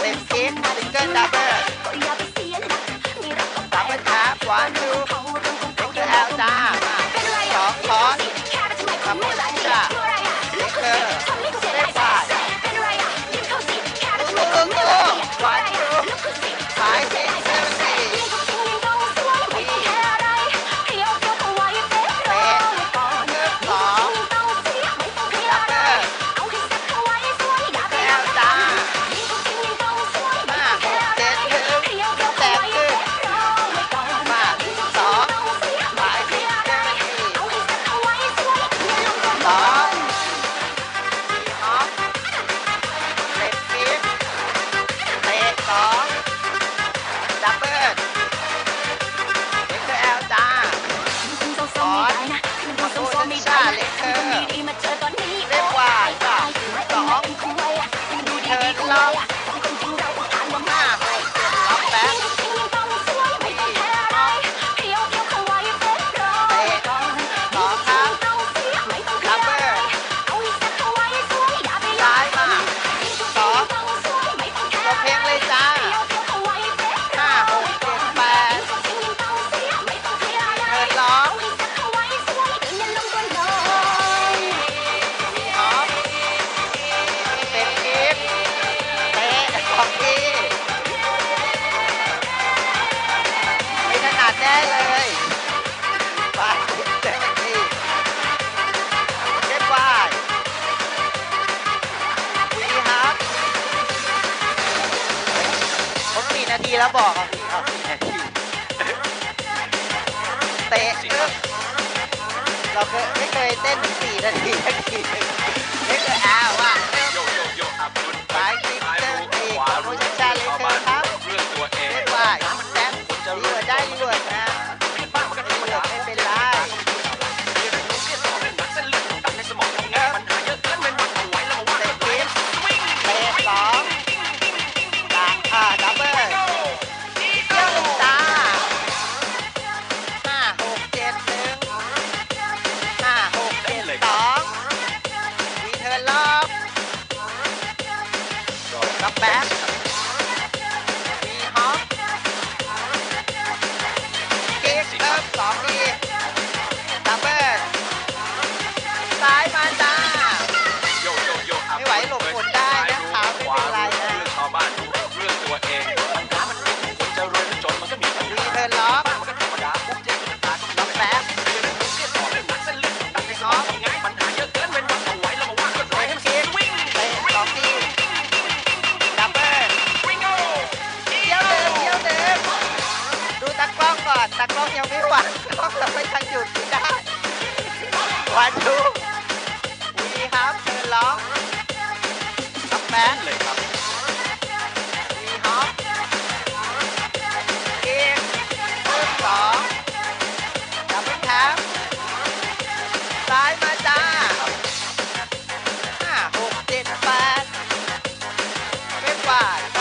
เล็บเค้ซิงเกิลดับเบิลสามพันขาวันดูซิงเกิแอลจาร์สสามพันจ้าซิงเกิายโอ้โาทีแล้วบอกอาสินาเตะเราเคยไม่เคยเต้นถึงสี่นาทีสักทีไม่เคยอ้าวว่า ยังไม่หวังกล้องเราก็ยันหยุดได้ วันดูดีครับเชิญร้องต้องแบนเลยครับมีฮอปเกมรุ่นสองดับเบิลแท็บซ้ายมาจ้าห้าหกเจ็ดแปดไม่กวาด